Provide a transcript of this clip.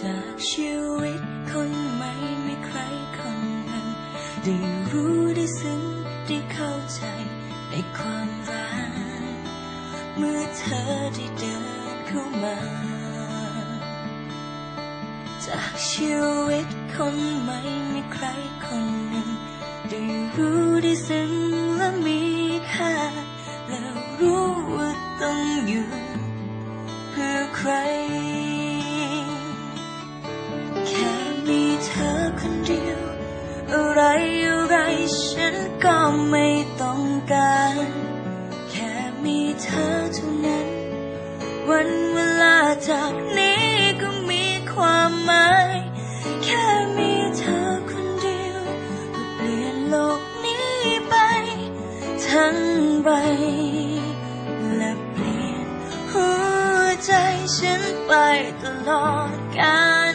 จากชีวิตคนใหม่ไม่ใครคนหนึ่งได้รู้ได้ซึ้งได้เข้าใจในความรัก เมื่อเธอได้เดินเข้ามา จากชีวิตคนใหม่ไม่ใครคนหนึ่งได้รู้ได้ซึ้งและมีค่าแล้วรู้ว่าต้องอยู่ เพื่อใคร คนเดียว อะไรอะไรฉันก็ไม่ต้องการ แค่มีเธอเท่านั้น วันเวลาจากนี้ก็มีความหมาย แค่มีเธอคนเดียวก็เปลี่ยนโลกนี้ไป ทั้งใบ และเปลี่ยนหัวใจฉันไปตลอดกาล